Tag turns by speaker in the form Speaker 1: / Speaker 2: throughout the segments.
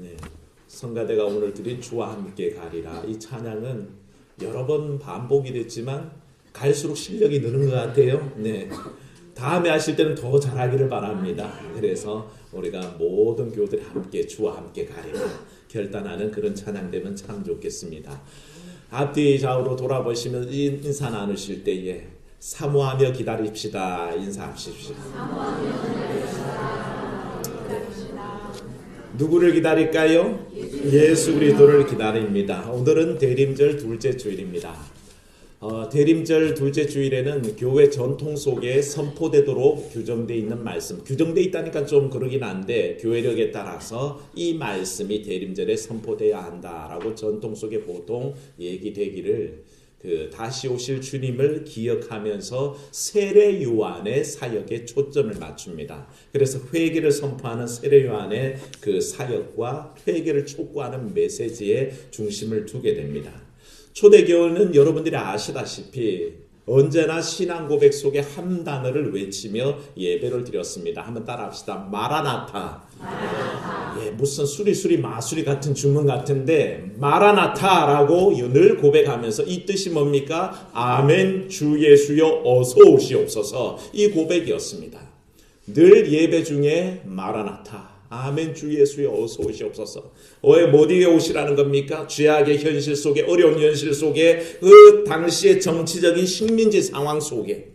Speaker 1: 네. 성가대가 오늘 드린 주와 함께 가리라. 이 찬양은 여러 번 반복이 됐지만 갈수록 실력이 느는 것 같아요. 네. 다음에 하실 때는 더 잘하기를 바랍니다. 그래서 우리가 모든 교들이 함께 주와 함께 가리라 결단하는 그런 찬양 되면 참 좋겠습니다. 앞뒤 좌우로 돌아보시면 인- 인사 나누실 때에 사모하며 기다립시다 인사하십시오. 누구를 기다릴까요? 예수 그리스도를 기다립니다. 오늘은 대림절 둘째 주일입니다. 어, 대림절 둘째 주일에는 교회 전통 속에 선포되도록 규정되어 있는 말씀. 규정되어 있다니까 좀 그러긴 한데 교회력에 따라서 이 말씀이 대림절에 선포돼야 한다라고 전통 속에 보통 얘기되기를 그 다시 오실 주님을 기억하면서 세례 요한의 사역에 초점을 맞춥니다. 그래서 회개를 선포하는 세례 요한의 그 사역과 회개를 촉구하는 메시지에 중심을 두게 됩니다. 초대교회는 여러분들이 아시다시피 언제나 신앙 고백 속에 한 단어를 외치며 예배를 드렸습니다. 한번 따라합시다. 마라나타. 예, 무슨 수리수리 마수리 같은 주문 같은데 마라나타라고 늘 고백하면서 이 뜻이 뭡니까? 아멘 주 예수여 어서 오시옵소서 이 고백이었습니다. 늘 예배 중에 마라나타 아멘 주 예수여 어서 오시옵소서. 왜 어디에 오시라는 겁니까? 죄악의 현실 속에 어려운 현실 속에 그 당시의 정치적인 식민지 상황 속에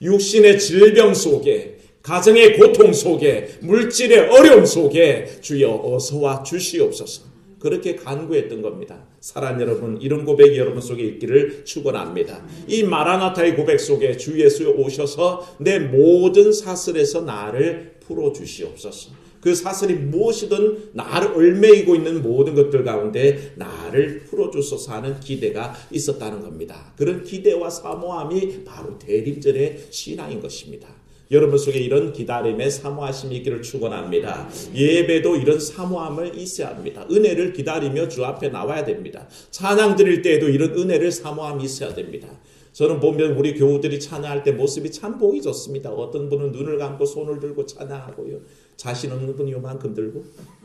Speaker 1: 육신의 질병 속에 가정의 고통 속에 물질의 어려움 속에 주여 어서와 주시옵소서. 그렇게 간구했던 겁니다. 사랑 여러분, 이런 고백이 여러분 속에 있기를 축원합니다. 이 마라나타의 고백 속에 주 예수 오셔서 내 모든 사슬에서 나를 풀어 주시옵소서. 그 사슬이 무엇이든 나를 얽매이고 있는 모든 것들 가운데 나를 풀어 주소서 하는 기대가 있었다는 겁니다. 그런 기대와 사모함이 바로 대림절의 신앙인 것입니다. 여러분 속에 이런 기다림의 사모하심이 있기를 축원합니다. 예배도 이런 사모함을 있어야 합니다. 은혜를 기다리며 주 앞에 나와야 됩니다. 찬양 드릴 때에도 이런 은혜를 사모함이 있어야 됩니다. 저는 보면 우리 교우들이 찬양할 때 모습이 참 보기 좋습니다. 어떤 분은 눈을 감고 손을 들고 찬양하고요. 자신 없는 분이 요만큼 들고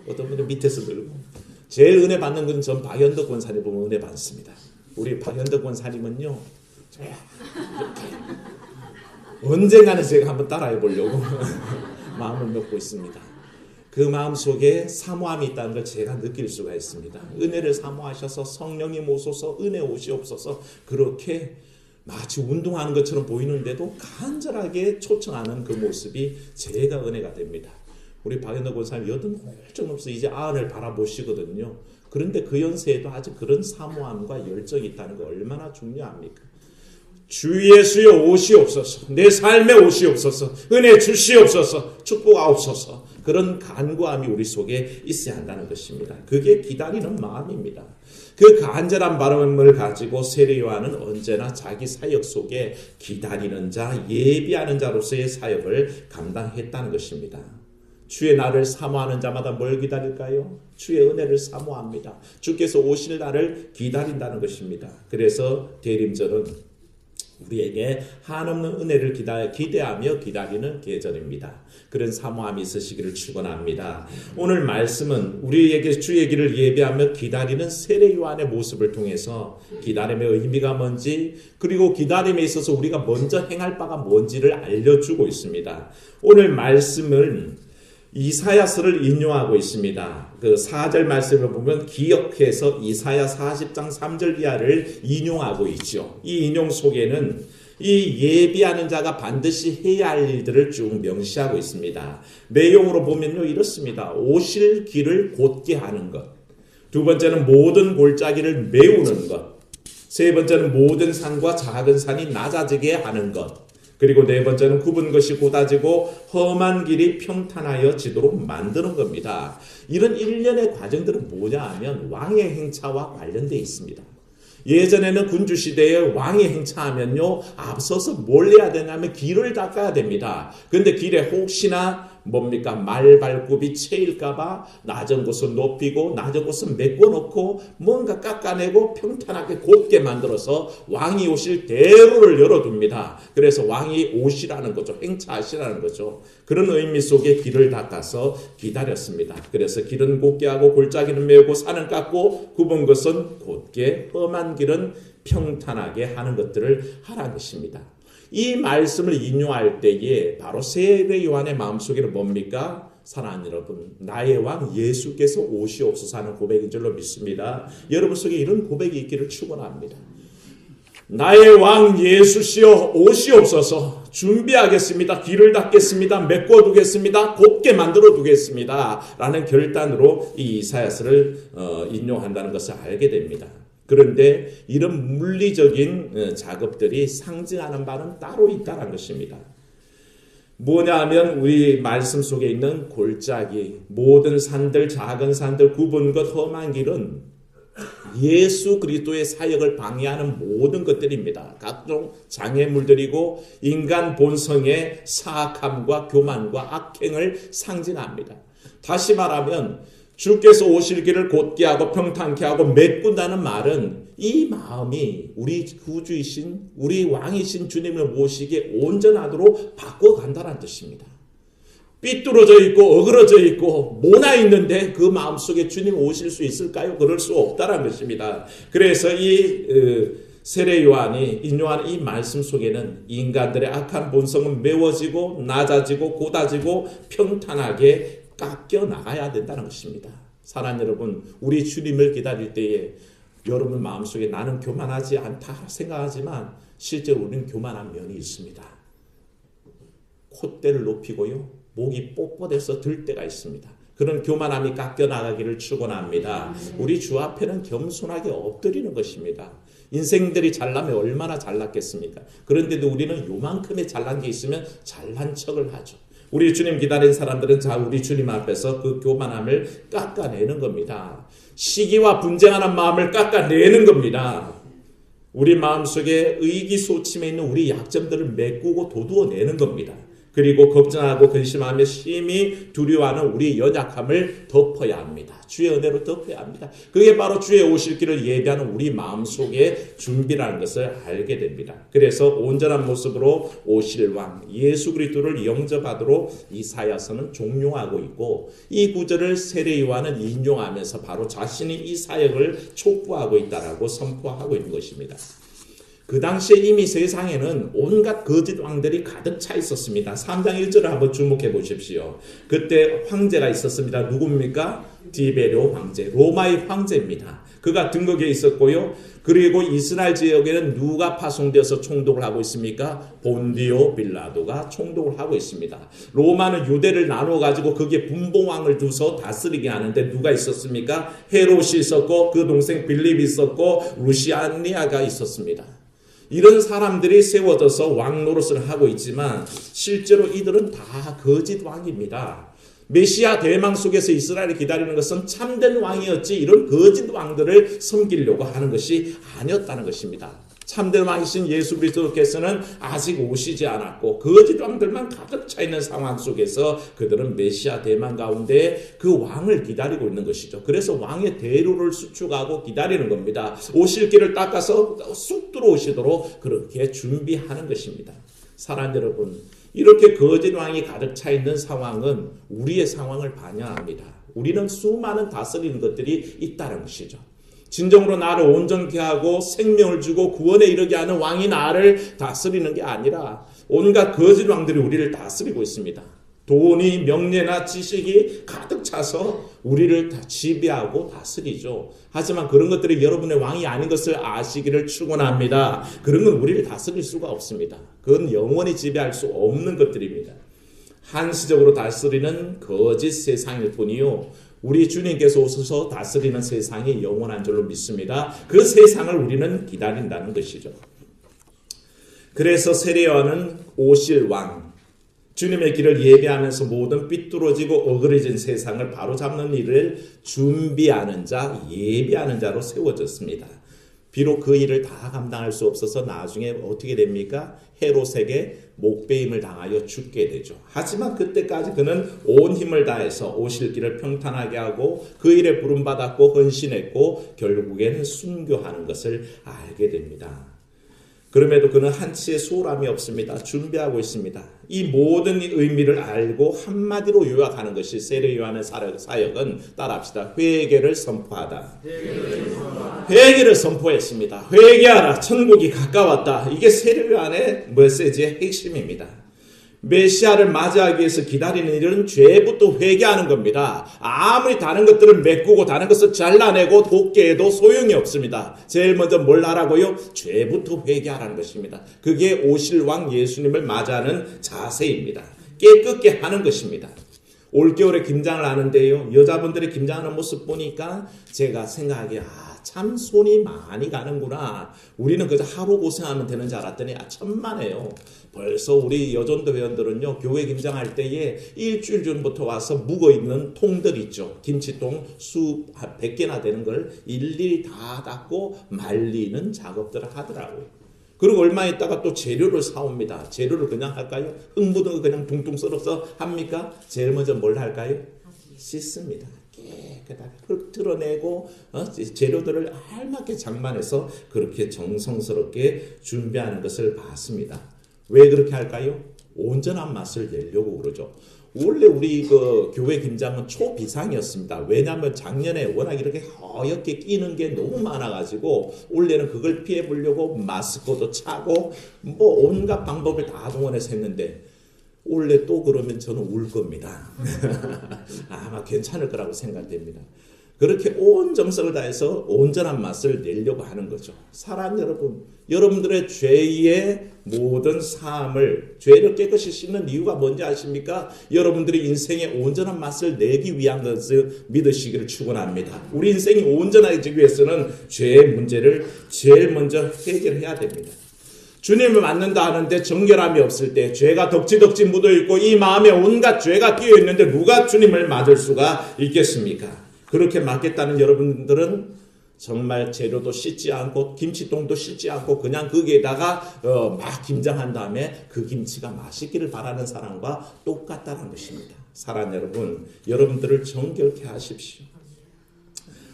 Speaker 1: 어떤 분은 밑에서 들고 제일 은혜 받는 건 전 박연덕 권사님 보면 은혜 받습니다. 우리 박연덕 권사님은요. 언젠가는 제가 한번 따라해 보려고 마음을 먹고 있습니다. 그 마음 속에 사모함이 있다는 걸 제가 느낄 수가 있습니다. 은혜를 사모하셔서 성령님 오소서 은혜 오시옵소서 그렇게 마치 운동하는 것처럼 보이는데도 간절하게 초청하는 그 모습이 제가 은혜가 됩니다. 우리 박연덕 권사님 여든 훌쩍 넘어서 이제 아흔을 바라보시거든요. 그런데 그 연세에도 아직 그런 사모함과 열정이 있다는 거 얼마나 중요합니까? 주 예수여 오시옵소서 내 삶에 오시옵소서 은혜 주시옵소서 축복하옵소서 그런 간구함이 우리 속에 있어야 한다는 것입니다. 그게 기다리는 마음입니다. 그 간절한 바람을 가지고 세례 요한은 언제나 자기 사역 속에 기다리는 자, 예비하는 자로서의 사역을 감당했다는 것입니다. 주의 날을 사모하는 자마다 뭘 기다릴까요? 주의 은혜를 사모합니다. 주께서 오실 날을 기다린다는 것입니다. 그래서 대림절은 우리에게 한없는 은혜를 기다, 기대하며 기다리는 계절입니다. 그런 사모함이 있으시기를 축원합니다. 오늘 말씀은 우리에게 주의 길을 예배하며 기다리는 세례 요한의 모습을 통해서 기다림의 의미가 뭔지 그리고 기다림에 있어서 우리가 먼저 행할 바가 뭔지를 알려주고 있습니다. 오늘 말씀은 이사야서를 인용하고 있습니다. 그 4절 말씀을 보면 기억해서 이사야 40장 3절 이하를 인용하고 있죠. 이 인용 속에는 이 예비하는 자가 반드시 해야 할 일들을 쭉 명시하고 있습니다. 내용으로 보면요 이렇습니다. 오실 길을 곧게 하는 것. 두 번째는 모든 골짜기를 메우는 것. 세 번째는 모든 산과 작은 산이 낮아지게 하는 것. 그리고 네 번째는 굽은 것이 곧아지고 험한 길이 평탄하여 지도록 만드는 겁니다. 이런 일련의 과정들은 뭐냐 하면 왕의 행차와 관련되어 있습니다. 예전에는 군주 시대에 왕이 행차하면요 앞서서 뭘 해야 되냐면 길을 닦아야 됩니다. 그런데 길에 혹시나 뭡니까 말발굽이 채일까봐 낮은 곳은 높이고 낮은 곳은 메꿔놓고 뭔가 깎아내고 평탄하게 곱게 만들어서 왕이 오실 대로를 열어둡니다. 그래서 왕이 오시라는 거죠. 행차하시라는 거죠. 그런 의미 속에 길을 닦아서 기다렸습니다. 그래서 길은 곱게 하고 골짜기는 메우고 산은 깎고 굽은 것은 곧게 험한 길은 평탄하게 하는 것들을 하라는 것입니다. 이 말씀을 인용할 때에 바로 세례 요한의 마음속에는 뭡니까? 사랑하는 여러분, 나의 왕 예수께서 오시옵소서 하는 고백인 줄로 믿습니다. 여러분 속에 이런 고백이 있기를 축원합니다. 나의 왕 예수시여 오시옵소서 준비하겠습니다. 길을 닦겠습니다. 메꿔두겠습니다. 곱게 만들어 두겠습니다. 라는 결단으로 이 이사야서를 어, 인용한다는 것을 알게 됩니다. 그런데 이런 물리적인 어, 작업들이 상징하는 바는 따로 있다는 것입니다. 뭐냐 하면 우리 말씀 속에 있는 골짜기, 모든 산들, 작은 산들, 굽은 것, 험한 길은 예수 그리스도의 사역을 방해하는 모든 것들입니다. 각종 장애물들이고 인간 본성의 사악함과 교만과 악행을 상징합니다. 다시 말하면 주께서 오실 길을 곧게 하고 평탄케 하고 메꾼다는 말은 이 마음이 우리 구주이신 우리 왕이신 주님을 모시기에 온전하도록 바꿔간다는 뜻입니다. 삐뚤어져 있고 어그러져 있고 모나 있는데 그 마음속에 주님 오실 수 있을까요? 그럴 수 없다는 것입니다. 그래서 이 어, 세례 요한이 인요한 이 말씀 속에는 인간들의 악한 본성은 메워지고 낮아지고 고다지고 평탄하게 깎여 나가야 된다는 것입니다. 사랑 여러분, 우리 주님을 기다릴 때에 여러분 마음속에 나는 교만하지 않다 생각하지만 실제로 우리는 교만한 면이 있습니다. 콧대를 높이고요. 목이 뻣뻣해서 들 때가 있습니다. 그런 교만함이 깎여 나가기를 축원합니다. 우리 주 앞에는 겸손하게 엎드리는 것입니다. 인생들이 잘나면 얼마나 잘났겠습니까? 그런데도 우리는 요만큼의 잘난 게 있으면 잘난 척을 하죠. 우리 주님 기다린 사람들은 자 우리 주님 앞에서 그 교만함을 깎아내는 겁니다. 시기와 분쟁하는 마음을 깎아내는 겁니다. 우리 마음속에 의기소침해 있는 우리 약점들을 메꾸고 도두어내는 겁니다. 그리고 걱정하고 근심하며 심히 두려워하는 우리 연약함을 덮어야 합니다. 주의 은혜로 덮어야 합니다. 그게 바로 주의 오실 길을 예비하는 우리 마음속에 준비라는 것을 알게 됩니다. 그래서 온전한 모습으로 오실 왕 예수 그리스도를 영접하도록 이 사야서는 종용하고 있고 이 구절을 세례 요한은 인용하면서 바로 자신이 이 사역을 촉구하고 있다라고 선포하고 있는 것입니다. 그 당시에 이미 세상에는 온갖 거짓 왕들이 가득 차 있었습니다. 3장 1절을 한번 주목해 보십시오. 그때 황제가 있었습니다. 누굽니까? 디베료 황제, 로마의 황제입니다. 그가 등극에 있었고요. 그리고 이스라엘 지역에는 누가 파송되어서 총독을 하고 있습니까? 본디오 빌라도가 총독을 하고 있습니다. 로마는 유대를 나눠 가지고 거기에 분봉왕을 두서 다스리게 하는데 누가 있었습니까? 헤롯이 있었고 그 동생 빌립이 있었고 루시아니아가 있었습니다. 이런 사람들이 세워져서 왕 노릇을 하고 있지만 실제로 이들은 다 거짓 왕입니다. 메시아 대망 속에서 이스라엘이 기다리는 것은 참된 왕이었지 이런 거짓 왕들을 섬기려고 하는 것이 아니었다는 것입니다. 참된 왕이신 예수 그리스도께서는 아직 오시지 않았고 거짓 왕들만 가득 차 있는 상황 속에서 그들은 메시아 대만 가운데 그 왕을 기다리고 있는 것이죠. 그래서 왕의 대로를 수축하고 기다리는 겁니다. 오실 길을 닦아서 쑥 들어오시도록 그렇게 준비하는 것입니다. 사랑 여러분, 이렇게 거짓 왕이 가득 차 있는 상황은 우리의 상황을 반영합니다. 우리는 수많은 다스리는 것들이 있다는 것이죠. 진정으로 나를 온전케 하고 생명을 주고 구원에 이르게 하는 왕이 나를 다스리는 게 아니라 온갖 거짓 왕들이 우리를 다스리고 있습니다. 돈이 명예나 지식이 가득 차서 우리를 다 지배하고 다스리죠. 하지만 그런 것들이 여러분의 왕이 아닌 것을 아시기를 축원합니다. 그런 건 우리를 다스릴 수가 없습니다. 그건 영원히 지배할 수 없는 것들입니다. 한시적으로 다스리는 거짓 세상일 뿐이요. 우리 주님께서 오셔서 다스리는 세상이 영원한 줄로 믿습니다. 그 세상을 우리는 기다린다는 것이죠. 그래서 세례요한은 오실 왕, 주님의 길을 예배하면서 모든 삐뚤어지고 어그러진 세상을 바로잡는 일을 준비하는 자, 예비하는 자로 세워졌습니다. 비록 그 일을 다 감당할 수 없어서 나중에 어떻게 됩니까? 헤롯에게 목배임을 당하여 죽게 되죠. 하지만 그때까지 그는 온 힘을 다해서 오실 길을 평탄하게 하고 그 일에 부름받았고 헌신했고 결국에는 순교하는 것을 알게 됩니다. 그럼에도 그는 한치의 소홀함이 없습니다. 준비하고 있습니다. 이 모든 의미를 알고 한마디로 요약하는 것이 세례 요한의 사역은 따라합시다. 회개를 선포하다. 회개를 선포했습니다. 회개하라. 천국이 가까웠다. 이게 세례 요한의 메시지의 핵심입니다. 메시아를 맞이하기 위해서 기다리는 일은 죄부터 회개하는 겁니다. 아무리 다른 것들을 메꾸고 다른 것을 잘라내고 돕게 해도 소용이 없습니다. 제일 먼저 뭘 하라고요? 죄부터 회개하라는 것입니다. 그게 오실 왕 예수님을 맞이하는 자세입니다. 깨끗게 하는 것입니다. 올겨울에 김장을 하는데요. 여자분들이 김장하는 모습 보니까 제가 생각하기에 아, 참 손이 많이 가는구나. 우리는 그저 하루 고생하면 되는 줄 알았더니 아, 천만에요. 벌써 우리 여전도 회원들은요. 교회 김장할 때에 일주일 전부터 와서 묵어있는 통들 있죠. 김치통 수 100개나 되는 걸 일일이 다 닦고 말리는 작업들을 하더라고요. 그리고 얼마 있다가 또 재료를 사옵니다. 재료를 그냥 할까요? 흙 묻은 그냥 둥둥 썰어서 합니까? 제일 먼저 뭘 할까요? 씻습니다. 깨끗하게 흙 틀어내고 어? 재료들을 알맞게 장만해서 그렇게 정성스럽게 준비하는 것을 봤습니다. 왜 그렇게 할까요? 온전한 맛을 내려고 그러죠. 원래 우리 그 교회 김장은 초비상이었습니다. 왜냐하면 작년에 워낙 이렇게 허옇게 끼는 게 너무 많아가지고 올해는 그걸 피해 보려고 마스크도 차고 뭐 온갖 방법을 다 동원해서 했는데 올해 또 그러면 저는 울 겁니다. 아마 괜찮을 거라고 생각됩니다. 그렇게 온 정성을 다해서 온전한 맛을 내려고 하는 거죠. 사랑 여러분, 여러분들의 죄의 모든 사함을 죄를 깨끗이 씻는 이유가 뭔지 아십니까? 여러분들이 인생의 온전한 맛을 내기 위한 것을 믿으시기를 축원합니다. 우리 인생이 온전해지기 위해서는 죄의 문제를 제일 먼저 해결해야 됩니다. 주님을 만난다 하는데 정결함이 없을 때 죄가 덕지덕지 묻어 있고 이 마음에 온갖 죄가 끼어 있는데 누가 주님을 맞을 수가 있겠습니까? 그렇게 맞겠다는 여러분들은 정말 재료도 씻지 않고 김치통도 씻지 않고 그냥 거기에다가 어, 막 김장한 다음에 그 김치가 맛있기를 바라는 사람과 똑같다는 것입니다. 사랑 여러분, 여러분들을 정결케 하십시오.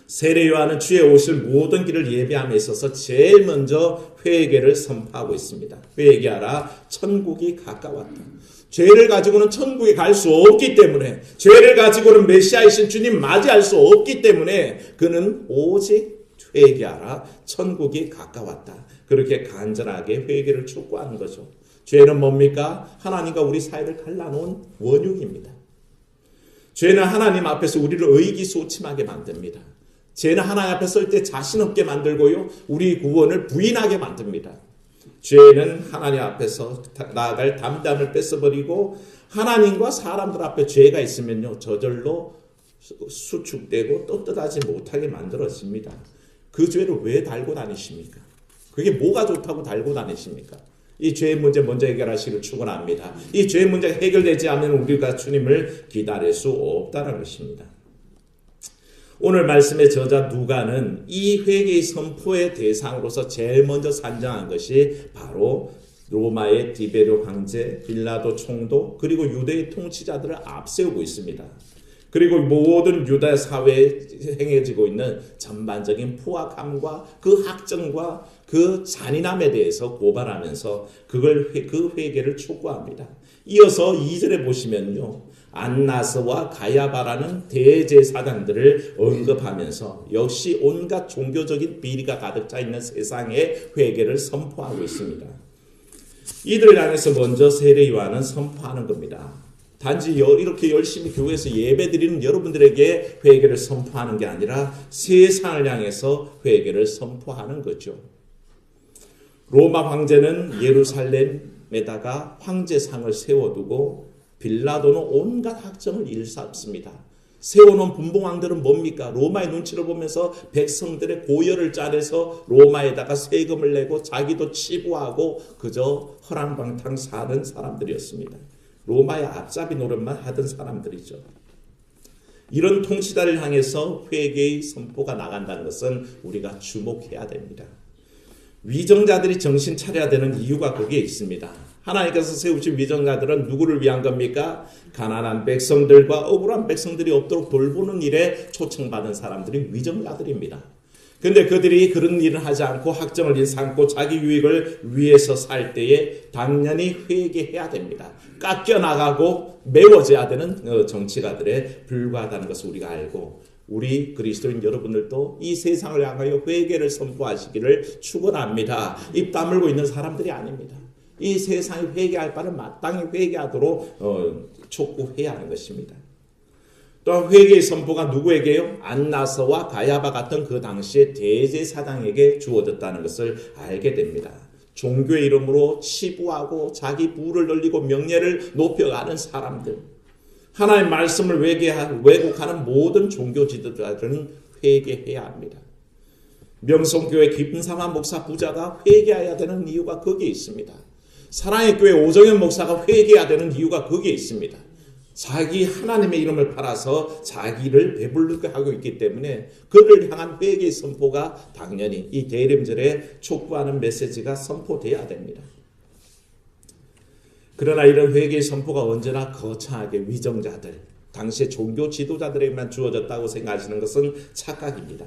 Speaker 1: 세례 요한은 주의 오실 모든 길을 예배함에 있어서 제일 먼저 회개를 선포하고 있습니다. 회개하라 천국이 가까웠다. 죄를 가지고는 천국에 갈 수 없기 때문에 죄를 가지고는 메시아이신 주님 맞이할 수 없기 때문에 그는 오직 회개하라 천국이 가까웠다. 그렇게 간절하게 회개를 촉구하는 거죠. 죄는 뭡니까? 하나님과 우리 사이를 갈라놓은 원흉입니다. 죄는 하나님 앞에서 우리를 의기소침하게 만듭니다. 죄는 하나님 앞에 설 때 자신 없게 만들고요. 우리 구원을 부인하게 만듭니다. 죄는 하나님 앞에서 나아갈 담담을 뺏어버리고 하나님과 사람들 앞에 죄가 있으면요 저절로 수축되고 떳떳하지 못하게 만들어집니다. 그 죄를 왜 달고 다니십니까? 그게 뭐가 좋다고 달고 다니십니까? 이 죄의 문제 먼저 해결하시길 축원합니다. 이 죄의 문제가 해결되지 않으면 우리가 주님을 기다릴 수 없다는 것입니다. 오늘 말씀의 저자 누가는 이 회개의 선포의 대상으로서 제일 먼저 산정한 것이 바로 로마의 디베르 황제, 빌라도 총독, 그리고 유대의 통치자들을 앞세우고 있습니다. 그리고 모든 유다 사회에 행해지고 있는 전반적인 포악함과 그 학정과 그 잔인함에 대해서 고발하면서 그걸 그 회개를 촉구합니다. 이어서 2절에 보시면요. 안나스와 가야바라는 대제사장들을 언급하면서 역시 온갖 종교적인 비리가 가득 차 있는 세상의 회개를 선포하고 있습니다. 이들을 향해서 먼저 세례 요한은 선포하는 겁니다. 단지 이렇게 열심히 교회에서 예배 드리는 여러분들에게 회개를 선포하는 게 아니라 세상을 향해서 회개를 선포하는 거죠. 로마 황제는 예루살렘에다가 황제상을 세워두고 빌라도는 온갖 학정을 일삼습니다. 세워놓은 분봉왕들은 뭡니까? 로마의 눈치를 보면서 백성들의 고열을 짜내서 로마에다가 세금을 내고 자기도 치부하고 그저 허랑방탕 사는 사람들이었습니다. 로마의 앞잡이 노릇만 하던 사람들이죠. 이런 통치자를 향해서 회개의 선포가 나간다는 것은 우리가 주목해야 됩니다. 위정자들이 정신 차려야 되는 이유가 거기에 있습니다. 하나님께서 세우신 위정자들은 누구를 위한 겁니까? 가난한 백성들과 억울한 백성들이 없도록 돌보는 일에 초청받은 사람들이 위정자들입니다. 근데 그들이 그런 일을 하지 않고 학정을 일삼고 자기 유익을 위해서 살 때에 당연히 회개해야 됩니다. 깎여 나가고 메워져야 되는 어, 정치가들에 불과하다는 것을 우리가 알고 우리 그리스도인 여러분들도 이 세상을 향하여 회개를 선포하시기를 축원합니다. 입 다물고 있는 사람들이 아닙니다. 이 세상이 회개할 바를 마땅히 회개하도록 어, 촉구해야 하는 것입니다. 또한 회개의 선포가 누구에게요? 안나서와 가야바 같은 그 당시의 대제사장에게 주어졌다는 것을 알게 됩니다. 종교의 이름으로 치부하고 자기 부를 늘리고 명예를 높여가는 사람들. 하나의 말씀을 왜곡하는 모든 종교 지도자들은 회개해야 합니다. 명성교회 김삼한 목사 부자가 회개해야 되는 이유가 거기에 있습니다. 사랑의 교회 오정현 목사가 회개해야 되는 이유가 거기에 있습니다. 자기 하나님의 이름을 팔아서 자기를 배불르게 하고 있기 때문에 그를 향한 회개의 선포가 당연히 이 대림절에 촉구하는 메시지가 선포돼야 됩니다. 그러나 이런 회개의 선포가 언제나 거창하게 위정자들, 당시의 종교 지도자들에게만 주어졌다고 생각하시는 것은 착각입니다.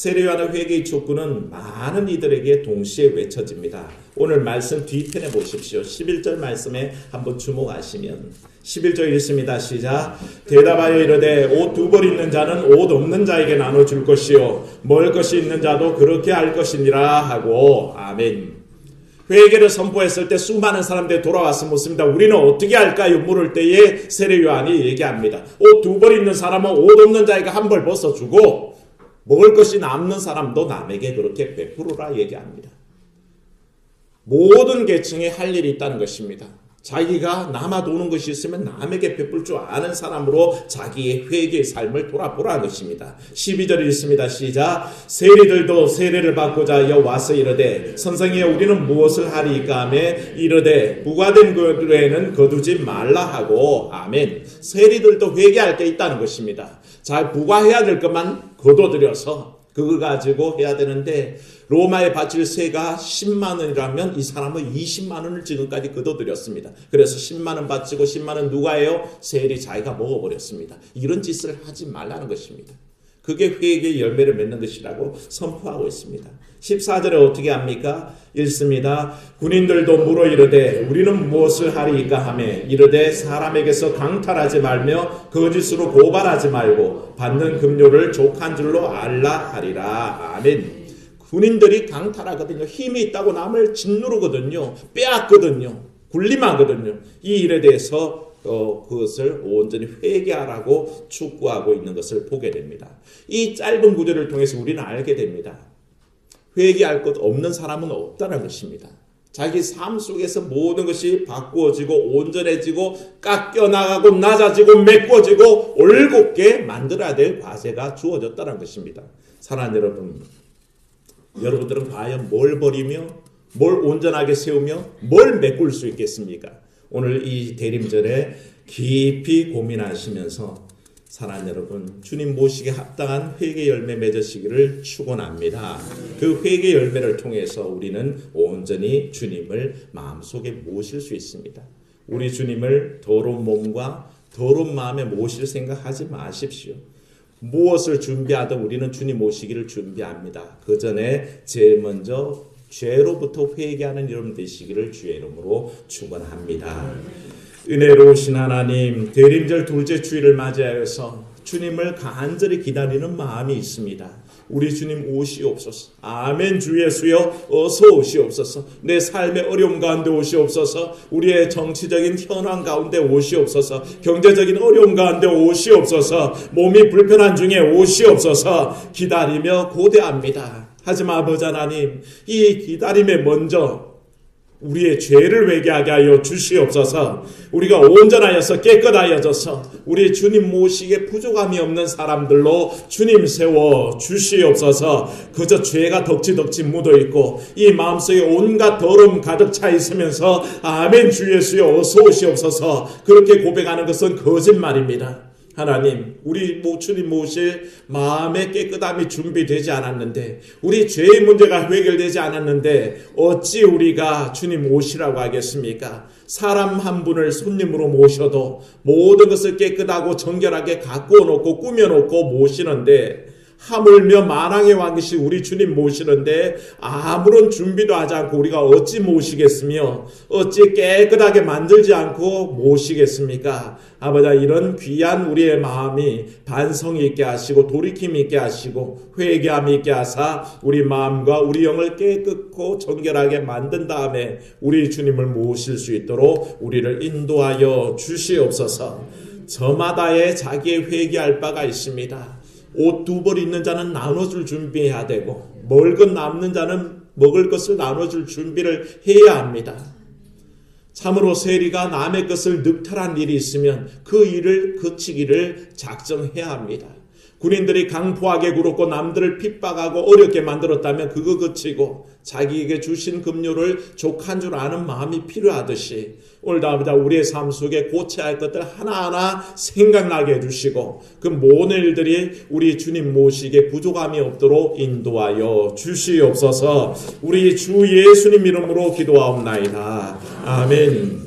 Speaker 1: 세례요한의 회개의 촉구는 많은 이들에게 동시에 외쳐집니다. 오늘 말씀 뒤편에 보십시오. 11절 말씀에 한번 주목하시면 11절 읽습니다. 시작. 대답하여 이르되 옷 두 벌 있는 자는 옷 없는 자에게 나눠 줄 것이요 멀 것이 있는 자도 그렇게 할 것이니라 하고 아멘. 회개를 선포했을 때 수많은 사람들이 돌아와서 묻습니다. 우리는 어떻게 할까요? 물을 때에 세례 요한이 얘기합니다. 옷 두 벌 있는 사람은 옷 없는 자에게 한 벌 벗어주고 먹을 것이 남는 사람도 남에게 그렇게 베풀어라 얘기합니다. 모든 계층에 할 일이 있다는 것입니다. 자기가 남아 도는 것이 있으면 남에게 베풀 줄 아는 사람으로 자기의 회개의 삶을 돌아보라는 것입니다. 12절 읽습니다. 시작. 세리들도 세례를 받고자 하여 와서 이르되 선생이여 우리는 무엇을 하리까 하며 이르되 부과된 것에는 거두지 말라 하고 아멘. 세리들도 회개할 게 있다는 것입니다. 잘 부과해야 될 것만 거둬들여서 그걸 가지고 해야 되는데 로마에 바칠 세가 10만 원이라면 이 사람은 20만 원을 지금까지 거둬들였습니다. 그래서 10만 원 바치고 10만 원 누가 해요? 세리 자기가 먹어버렸습니다. 이런 짓을 하지 말라는 것입니다. 그게 회개의 열매를 맺는 것이라고 선포하고 있습니다. 14절에 어떻게 합니까? 읽습니다. 군인들도 물어 이르되 우리는 무엇을 하리이까 하며 이르되 사람에게서 강탈하지 말며 거짓으로 고발하지 말고 받는 금료를 족한 줄로 알라 하리라. 아멘. 군인들이 강탈하거든요. 힘이 있다고 남을 짓누르거든요. 빼앗거든요. 군림하거든요. 이 일에 대해서 어, 그것을 온전히 회개하라고 축구하고 있는 것을 보게 됩니다. 이 짧은 구절을 통해서 우리는 알게 됩니다. 회개할 것 없는 사람은 없다는 것입니다. 자기 삶 속에서 모든 것이 바꾸어지고 온전해지고 깎여나가고 낮아지고 메꿔지고 올곧게 만들어야 될 과제가 주어졌다는 것입니다. 사랑하는 여러분, 여러분들은 과연 뭘 버리며 뭘 온전하게 세우며 뭘 메꿀 수 있겠습니까? 오늘 이 대림절에 깊이 고민하시면서 사랑하는 여러분, 주님 모시기에 합당한 회개 열매 맺으시기를 축원합니다. 그 회개 열매를 통해서 우리는 온전히 주님을 마음속에 모실 수 있습니다. 우리 주님을 더러운 몸과 더러운 마음에 모실 생각하지 마십시오. 무엇을 준비하든 우리는 주님 모시기를 준비합니다. 그 전에 제일 먼저 죄로부터 회개하는 여러분 되시기를 주의 이름으로 축원합니다. 은혜로우신 하나님, 대림절 둘째 주일을 맞이하여서 주님을 간절히 기다리는 마음이 있습니다. 우리 주님 오시옵소서. 아멘 주 예수여 어서 오시옵소서. 내 삶의 어려움 가운데 오시옵소서. 우리의 정치적인 현황 가운데 오시옵소서. 경제적인 어려움 가운데 오시옵소서. 몸이 불편한 중에 오시옵소서. 기다리며 고대합니다. 하지만 아버지 하나님 이 기다림에 먼저 우리의 죄를 회개하게 하여 주시옵소서. 우리가 온전하여서 깨끗하여져서 우리 주님 모시기에 부족함이 없는 사람들로 주님 세워 주시옵소서. 그저 죄가 덕지덕지 묻어 있고 이 마음속에 온갖 더러움 가득 차 있으면서 아멘 주 예수여 어서 오시옵소서. 그렇게 고백하는 것은 거짓말입니다. 하나님, 우리 모추님 모실 마음의 깨끗함이 준비되지 않았는데, 우리 죄의 문제가 해결되지 않았는데, 어찌 우리가 주님 모시라고 하겠습니까? 사람 한 분을 손님으로 모셔도 모든 것을 깨끗하고 정결하게 가꾸어 놓고 꾸며놓고 모시는데, 하물며 만왕의 왕이신 우리 주님 모시는데 아무런 준비도 하지 않고 우리가 어찌 모시겠으며 어찌 깨끗하게 만들지 않고 모시겠습니까? 아버지 이런 귀한 우리의 마음이 반성 있게 하시고 돌이킴 있게 하시고 회개함 있게 하사 우리 마음과 우리 영을 깨끗고 정결하게 만든 다음에 우리 주님을 모실 수 있도록 우리를 인도하여 주시옵소서. 저마다의 자기의 회개할 바가 있습니다. 옷 두 벌 있는 자는 나눠줄 준비해야 되고 멀건 남는 자는 먹을 것을 나눠줄 준비를 해야 합니다. 참으로 세리가 남의 것을 늑탈한 일이 있으면 그 일을 그치기를 작정해야 합니다. 군인들이 강포하게 굴었고 남들을 핍박하고 어렵게 만들었다면 그거 그치고 자기에게 주신 급료를 족한 줄 아는 마음이 필요하듯이 아버지 우리의 삶 속에 고쳐야 할 것들 하나하나 생각나게 해주시고 그 모든 일들이 우리 주님 모시기에 부족함이 없도록 인도하여 주시옵소서 우리 주 예수님 이름으로 기도하옵나이다. 아멘.